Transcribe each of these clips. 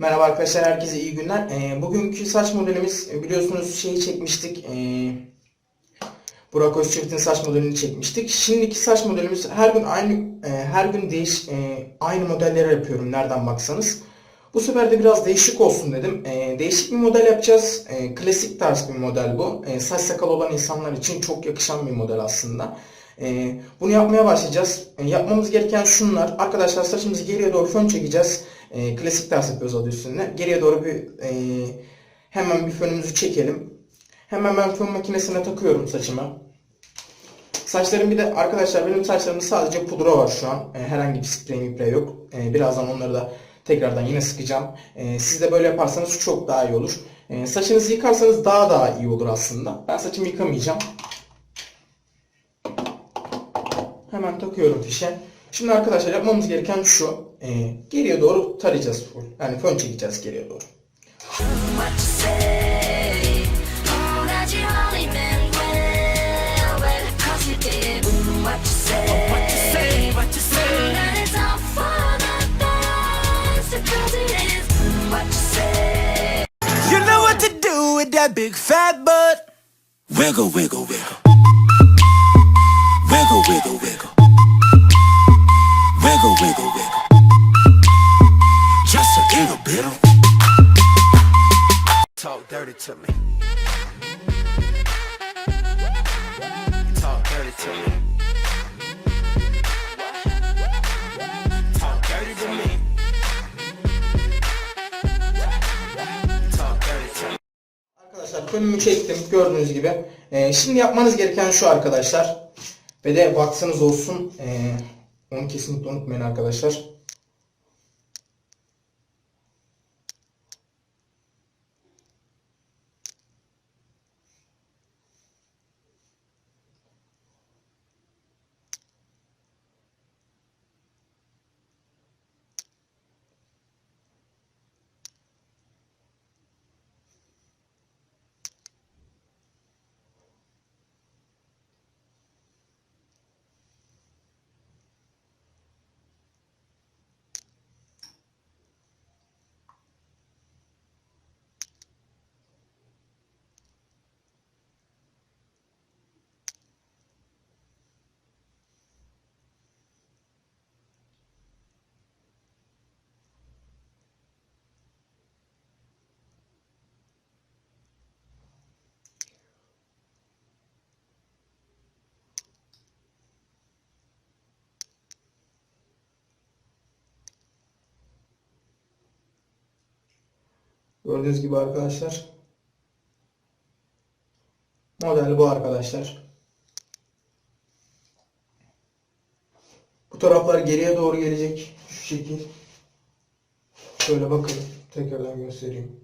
Merhaba arkadaşlar, herkese iyi günler. Ee, bugünkü saç modelimiz e, biliyorsunuz şeyi çekmiştik. Ee, Burak Özçivit'in saç modelini çekmiştik. Şimdiki saç modelimiz her gün aynı e, her gün değiş e, aynı modelleri yapıyorum nereden baksanız. Bu sefer de biraz değişik olsun dedim. E, değişik bir model yapacağız. E, klasik tarz bir model bu. E, saç sakal olan insanlar için çok yakışan bir model aslında. E, bunu yapmaya başlayacağız. E, yapmamız gereken şunlar. Arkadaşlar saçımızı geriye doğru fön çekeceğiz. E, klasik ters yapıyoruz adı üstünde. Geriye doğru bir e, hemen bir fönümüzü çekelim. Hemen ben fön makinesine takıyorum saçıma. Saçlarım bir de arkadaşlar benim saçlarımda sadece pudra var şu an. E, herhangi bir sprey miprey yok. E, birazdan onları da tekrardan yine sıkacağım. E, siz de böyle yaparsanız çok daha iyi olur. E, saçınızı yıkarsanız daha daha iyi olur aslında. Ben saçımı yıkamayacağım. Hemen takıyorum fişe. Şimdi arkadaşlar yapmamız gereken şu. E, geriye doğru tarayacağız full. Yani fön çekeceğiz geriye doğru. You know what to do with that big fat butt. Wiggle, wiggle, wiggle. Wiggle, wiggle, wiggle. Wiggle, wiggle, wiggle. Just a little bit. Talk dirty to me. Talk dirty to me. Talk dirty to me. Arkadaşlar fönümü çektim gördüğünüz gibi. E, şimdi yapmanız gereken şu arkadaşlar. Ve de vaksınız olsun. E, onu kesinlikle unutmayın arkadaşlar. Gördüğünüz gibi arkadaşlar. Model bu arkadaşlar. Bu taraflar geriye doğru gelecek. Şu şekil. Şöyle bakın. Tekrardan göstereyim.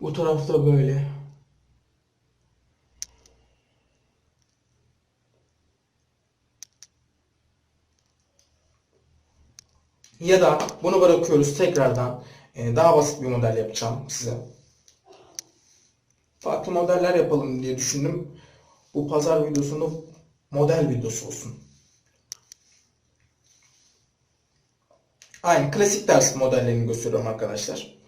Bu tarafta böyle. Ya da bunu bırakıyoruz tekrardan e, daha basit bir model yapacağım size. Farklı modeller yapalım diye düşündüm. Bu pazar videosunda model videosu olsun. Aynı klasik ders modellerini gösteriyorum arkadaşlar.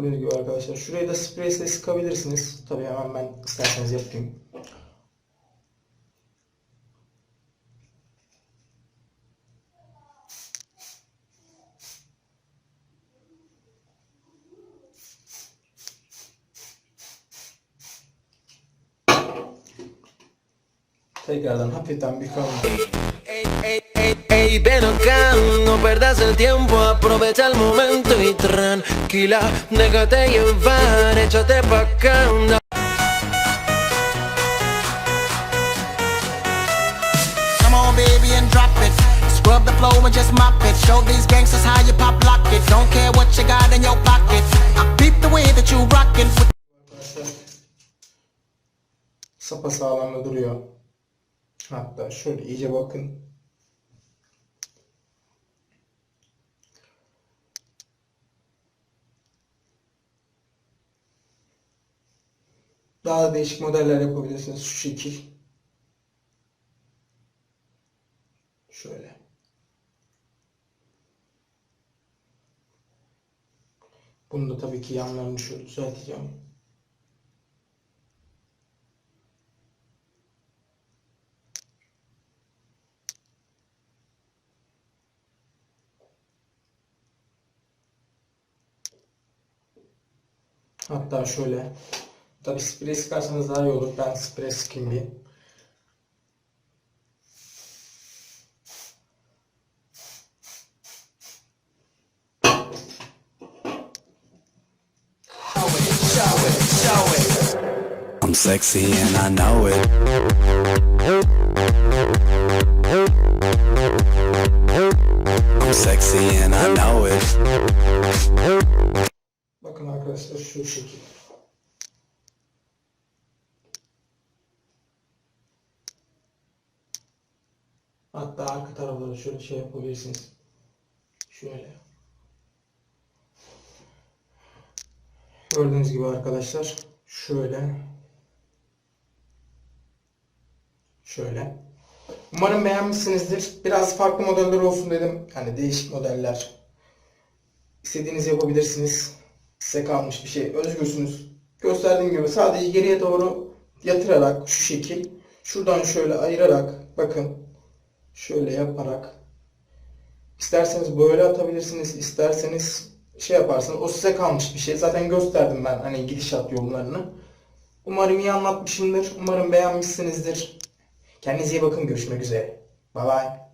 Gördüğünüz gibi arkadaşlar. Şurayı da spreyle sıkabilirsiniz. Tabii hemen ben isterseniz yapayım. Tekrardan hafiften bir kalın. Ey, ven acá, no perdas el tiempo, aprovecha el momento y tranquila, déjate llevar, échate pa' acá. Come on, baby, and drop it. Scrub the flow and just mop it. Show these gangsters how you pop lock it. Don't care what you got in your pocket. I peep the way that you rockin' sapa sağlamda duruyor. Hatta şöyle iyice bakın. Daha da değişik modeller yapabilirsiniz şu şekil. Şöyle. Bunu da tabii ki yanlarını şöyle düzelteceğim. Hatta şöyle. Tabii sprey sıkarsanız daha iyi olur. Ben sprey sıkayım bir. I'm sexy and I know it. I'm sexy and I know it. Bakın arkadaşlar şu şekil. Hatta arka tarafları şöyle şey yapabilirsiniz. Şöyle. Gördüğünüz gibi arkadaşlar şöyle şöyle. Umarım beğenmişsinizdir. Biraz farklı modeller olsun dedim. Yani değişik modeller. İstediğinizi yapabilirsiniz. Size kalmış bir şey. Özgürsünüz. Gösterdiğim gibi sadece geriye doğru yatırarak şu şekil. Şuradan şöyle ayırarak bakın. Şöyle yaparak. İsterseniz böyle atabilirsiniz. isterseniz şey yaparsınız. O size kalmış bir şey. Zaten gösterdim ben hani gidişat yollarını. Umarım iyi anlatmışımdır. Umarım beğenmişsinizdir. Kendinize iyi bakın. Görüşmek üzere. Bye bye.